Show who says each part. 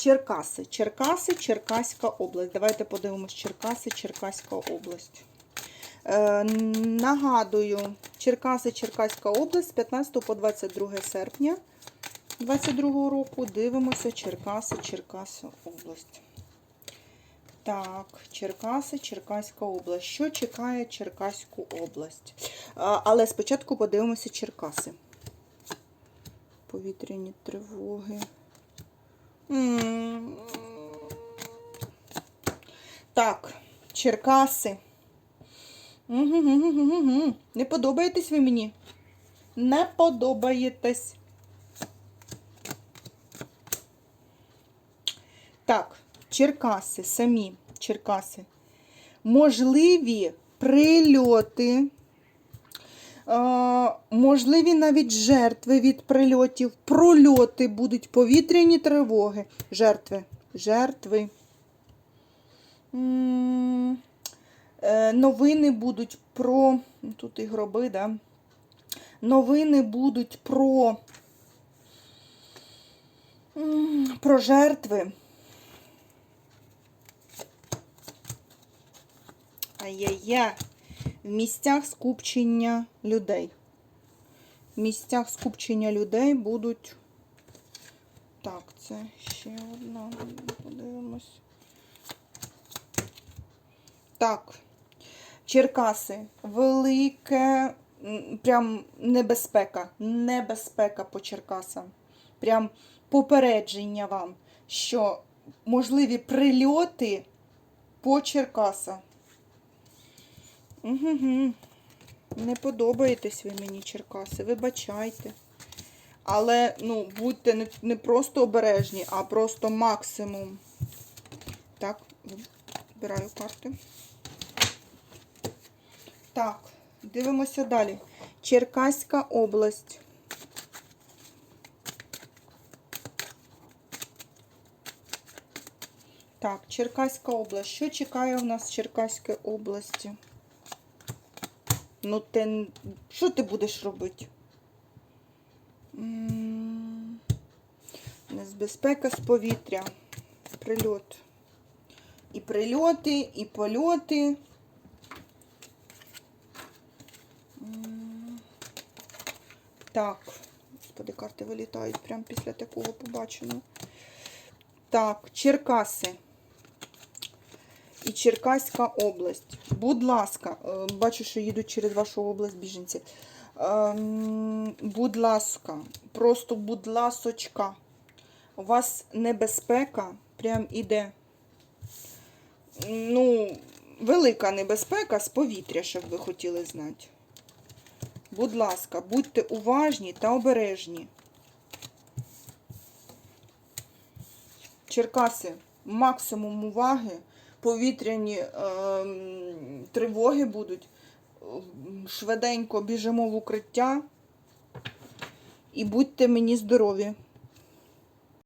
Speaker 1: Черкаси. Черкаси, Черкаська область. Давайте подивимось Черкаси, Черкаська область. Е, нагадую, Черкаси, Черкаська область з 15 по 22 серпня 22 року. Дивимося Черкаси, Черкаси область. Так, Черкаси, Черкаська область. Що чекає Черкаську область? А, але спочатку подивимося Черкаси. Повітряні тривоги. Так, Черкаси. Не подобаєтесь ви мені? Не подобаєтесь. Так, Черкаси, самі Черкаси. Можливі прильоти. Можливі навіть жертви від прильотів, прольоти будуть, повітряні тривоги. Жертви. Жертви. Е, Новини будуть про. Тут і гроби, да? Новини будуть про. Про жертви. Ай-яй-яй. В місцях скупчення людей. В місцях скупчення людей будуть. Так, це ще одна. Подивимось. Так. Черкаси. Велике, прям небезпека. Небезпека по Черкасам. Прям попередження вам, що можливі прильоти по Черкасам. Угу. Не подобаєтесь ви мені, Черкаси, вибачайте. Але, ну, будьте не, не просто обережні, а просто максимум. Так, вибираю карти. Так, дивимося далі. Черкаська область. Так, Черкаська область. Що чекає у нас в Черкаській області? Ну, ти, що ти будеш робити? М, Небезпека з повітря. Прильот. І прильоти, і польоти. Так. Господи, карти вилітають прямо після такого побаченого. Так, Черкаси і Черкаська область. Будь ласка, е, бачу, що їдуть через вашу область біженці. Ем, Будь ласка, просто будь ласочка. У вас небезпека прям іде. Ну, велика небезпека з повітря, щоб ви хотіли знати. Будь ласка, будьте уважні та обережні. Черкаси, максимум уваги, повітряні ем, тривоги будуть. Швиденько біжимо в укриття і будьте мені здорові.